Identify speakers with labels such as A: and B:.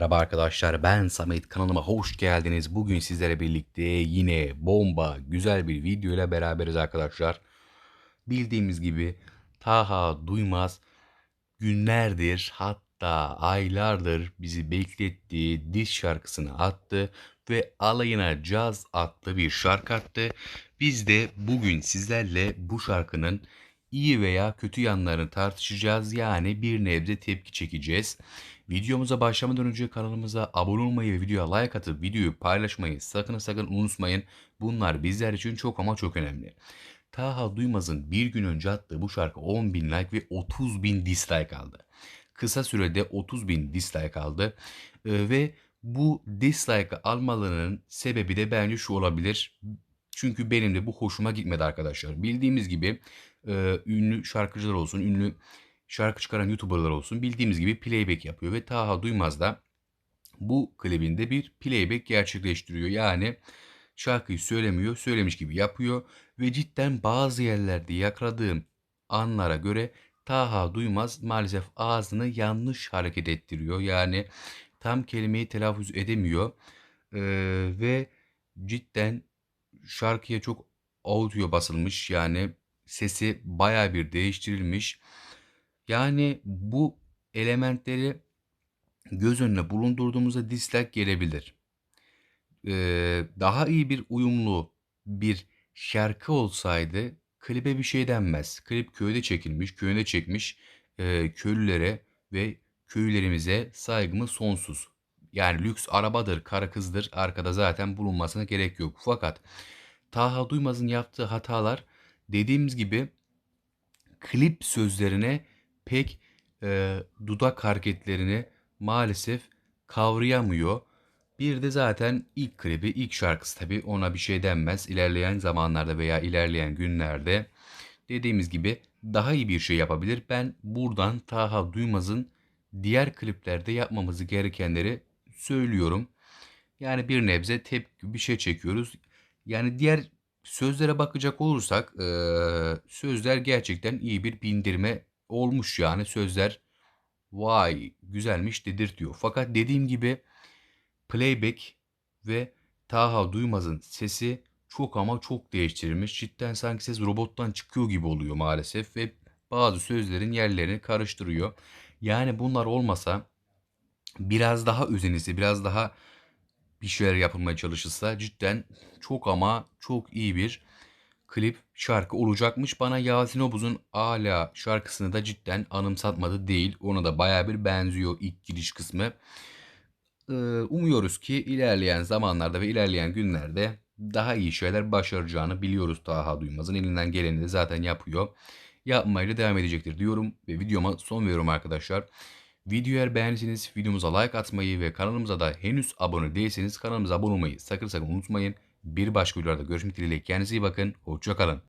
A: Merhaba arkadaşlar ben Samet kanalıma hoş geldiniz. Bugün sizlere birlikte yine bomba güzel bir video ile beraberiz arkadaşlar. Bildiğimiz gibi Taha Duymaz günlerdir hatta aylardır bizi beklettiği diz şarkısını attı ve alayına caz adlı bir şarkı attı. Biz de bugün sizlerle bu şarkının iyi veya kötü yanlarını tartışacağız. Yani bir nebze tepki çekeceğiz. Videomuza başlamadan önce kanalımıza abone olmayı ve videoya like atıp videoyu paylaşmayı sakın sakın unutmayın. Bunlar bizler için çok ama çok önemli. Taha Duymaz'ın bir gün önce attığı bu şarkı 10 bin like ve 30 bin dislike aldı. Kısa sürede 30 bin dislike aldı Ee, ve bu dislike almalarının sebebi de bence şu olabilir. Çünkü benim de bu hoşuma gitmedi arkadaşlar. Bildiğimiz gibi e, ünlü şarkıcılar olsun, ünlü şarkı çıkaran YouTuber'lar olsun bildiğimiz gibi playback yapıyor ve Taha Duymaz da bu klibinde bir playback gerçekleştiriyor. Yani şarkıyı söylemiyor, söylemiş gibi yapıyor ve cidden bazı yerlerde yakaladığım anlara göre Taha Duymaz maalesef ağzını yanlış hareket ettiriyor. Yani tam kelimeyi telaffuz edemiyor Ee, ve cidden şarkıya çok audio basılmış yani sesi baya bir değiştirilmiş. Yani bu elementleri göz önüne bulundurduğumuzda dislike gelebilir. Ee, daha iyi bir uyumlu bir şarkı olsaydı klibe bir şey denmez. Klip köyde çekilmiş, köyünde çekmiş e, köylülere ve köylerimize saygımız sonsuz. Yani lüks arabadır, kara kızdır arkada zaten bulunmasına gerek yok. Fakat Taha Duymaz'ın yaptığı hatalar dediğimiz gibi klip sözlerine pek e, dudak hareketlerini maalesef kavrayamıyor. Bir de zaten ilk klibi, ilk şarkısı tabii ona bir şey denmez. İlerleyen zamanlarda veya ilerleyen günlerde dediğimiz gibi daha iyi bir şey yapabilir. Ben buradan Taha Duymaz'ın diğer kliplerde yapmamızı gerekenleri söylüyorum. Yani bir nebze tepki bir şey çekiyoruz. Yani diğer sözlere bakacak olursak eee, sözler gerçekten iyi bir bindirme olmuş yani sözler vay güzelmiş dedirtiyor. Fakat dediğim gibi playback ve Taha Duymaz'ın sesi çok ama çok değiştirilmiş. Cidden sanki ses robottan çıkıyor gibi oluyor maalesef ve bazı sözlerin yerlerini karıştırıyor. Yani bunlar olmasa biraz daha özenilse, biraz daha bir şeyler yapılmaya çalışılsa cidden çok ama çok iyi bir klip şarkı olacakmış. Bana Yasin Obuz'un Ala şarkısını da cidden anımsatmadı değil. Ona da baya bir benziyor ilk giriş kısmı. Ee, umuyoruz ki ilerleyen zamanlarda ve ilerleyen günlerde daha iyi şeyler başaracağını biliyoruz Taha Duymaz'ın. Elinden geleni de zaten yapıyor. Yapmayla devam edecektir diyorum ve videoma son veriyorum arkadaşlar. Videoyu eğer beğendiyseniz videomuza like atmayı ve kanalımıza da henüz abone değilseniz kanalımıza abone olmayı sakın sakın unutmayın. Bir başka videolarda görüşmek dileğiyle kendinize iyi bakın. Hoşçakalın.